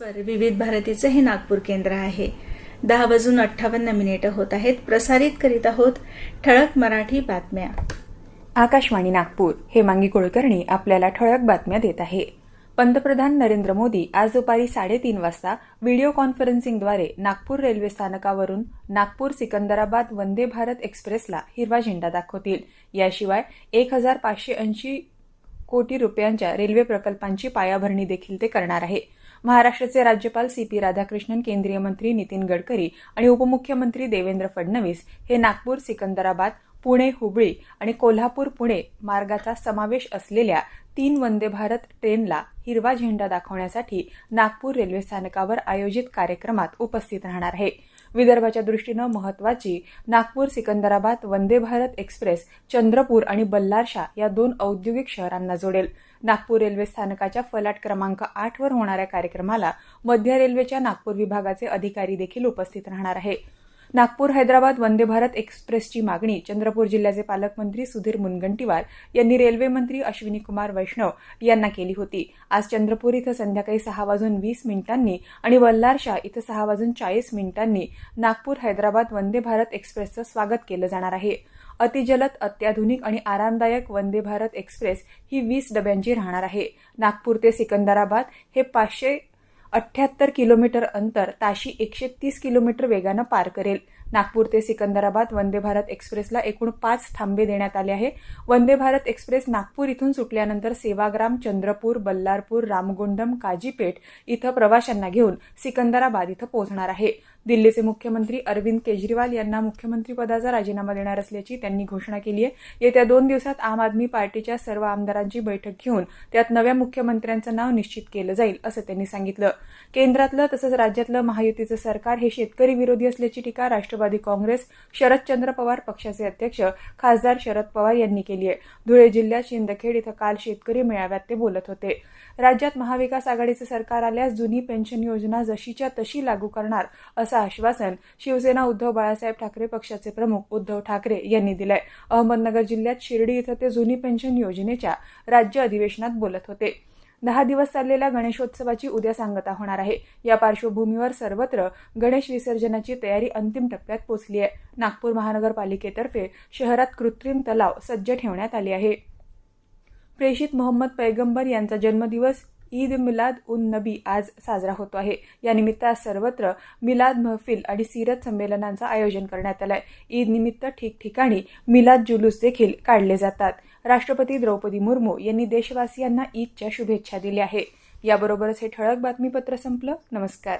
वर विविध भारतीचे हे नागपूर केंद्र आहे. दहा वाजून अठ्ठावन्न मिनिटं होत आहेत. प्रसारित करीत आहोत ठळक मराठी बातम्या. आकाशवाणी नागपूर हेमांगी कुलकर्णी आपल्याला ठळक बातम्या देत आहे. पंतप्रधान नरेंद्र मोदी आज दुपारी साडेतीन वाजता व्हिडिओ कॉन्फरन्सिंगद्वारे नागपूर रेल्वे स्थानकावरून नागपूर सिकंदराबाद वंदे भारत एक्सप्रेसला हिरवा झेंडा दाखवतील. याशिवाय एक हजार पाचशे ऐंशी कोटी रुपयांच्या रेल्वे प्रकल्पांची पायाभरणी देखील ते करणार आहे. महाराष्ट्राचे राज्यपाल सी पी राधाकृष्णन केंद्रीय मंत्री नितीन गडकरी आणि उपमुख्यमंत्री देवेंद्र फडणवीस हे नागपूर सिकंदराबाद पुणे हुबळी आणि कोल्हापूर पुणे मार्गाचा समावेश असलेल्या तीन वंदे भारत ट्रेनला हिरवा झेंडा दाखवण्यासाठी नागपूर रेल्वे स्थानकावर आयोजित कार्यक्रमात उपस्थित राहणार आहे. विदर्भाच्या दृष्टीनं महत्वाची नागपूर सिकंदराबाद वंदे भारत एक्सप्रेस चंद्रपूर आणि बल्लारशा या दोन औद्योगिक शहरांना जोडेल. नागपूर रेल्वे स्थानकाच्या फलाट क्रमांक आठवर होणाऱ्या कार्यक्रमाला मध्य रेल्वेच्या नागपूर विभागाचे अधिकारी देखील उपस्थित राहणार आहे. नागपूर हैदराबाद वंदे भारत एक्सप्रेसची मागणी चंद्रपूर जिल्ह्याचे पालकमंत्री सुधीर मुनगंटीवार यांनी रेल्वे मंत्री अश्विनी कुमार वैष्णव यांना केली होती. आज चंद्रपूर इथं संध्याकाळी सहा वाजून वीस मिनिटांनी आणि वल्लारशाह इथं सहा वाजून चाळीस मिनिटांनी नागपूर हैदराबाद वंदे भारत एक्सप्रेसचं स्वागत केलं जाणार आहे. अतिजलद अत्याधुनिक आणि आरामदायक वंदे भारत एक्सप्रेस ही वीस डब्यांची राहणार आहे. नागपूर ते सिकंदराबाद हे पाचशे अठ्ठ्याहत्तर किलोमीटर अंतर ताशी एकशे तीस किलोमीटर वेगानं पार करेल. नागपूर ते सिकंदराबाद वंदे भारत एक्सप्रेसला एकूण पाच थांबे देण्यात आले आहे. वंदे भारत एक्सप्रेस नागपूर इथून सुटल्यानंतर सेवाग्राम चंद्रपूर बल्लारपूर रामगुंडम काजीपेठ इथं प्रवाशांना घेऊन सिकंदराबाद इथं पोहोचणार आहे. दिल्लीचे मुख्यमंत्री अरविंद केजरीवाल यांना मुख्यमंत्रीपदाचा राजीनामा देणार असल्याची त्यांनी घोषणा केली आहे. येत्या दोन दिवसात आम आदमी पार्टीच्या सर्व आमदारांची बैठक घेऊन त्यात नव्या मुख्यमंत्र्यांचं नाव निश्चित केलं जाईल असं त्यांनी सांगितलं. केंद्रातलं तसंच राज्यातलं महायुतीचं सरकार हे शेतकरी विरोधी असल्याची टीका राष्ट्रवादी काँग्रेस शरदचंद्र पवार पक्षाचे अध्यक्ष खासदार शरद पवार यांनी केली आहे. धुळे जिल्ह्यात शिंदखेड इथं काल शेतकरी मेळाव्यात ते बोलत होते. राज्यात महाविकास आघाडीचं सरकार आल्यास जुनी पेन्शन योजना जशीच्या तशी लागू करणार असं आश्वासन शिवसेना उद्धव बाळासाहेब ठाकरे पक्षाचे प्रमुख उद्धव ठाकरे यांनी दिलंय. अहमदनगर जिल्ह्यात शिर्डी इथं ते जुनी पेन्शन योजनेच्या राज्य अधिवेशनात बोलत होते. दहा दिवस चाललेल्या गणेशोत्सवाची उद्या सांगता होणार आहे. या पार्श्वभूमीवर सर्वत्र गणेश विसर्जनाची तयारी अंतिम टप्प्यात पोहोचली आहे. नागपूर महानगरपालिकेतर्फे शहरात कृत्रिम तलाव सज्ज ठेवण्यात आले आहे. प्रेषित मोहम्मद पैगंबर यांचा जन्मदिवस ईद मिलाद उन नबी आज साजरा होतो आहे. यानिमित्त आज सर्वत्र मिलाद महफिल आणि सीरत संमेलनांचं आयोजन करण्यात आलंय. ईद निमित्त ठिकठिकाणी मिलाद जुलूस देखील काढले जातात. राष्ट्रपती द्रौपदी मुर्मू यांनी देशवासियांना ईदच्या शुभेच्छा दिल्या आहे. याबरोबरच हे ठळक बातमीपत्र संपलं. नमस्कार.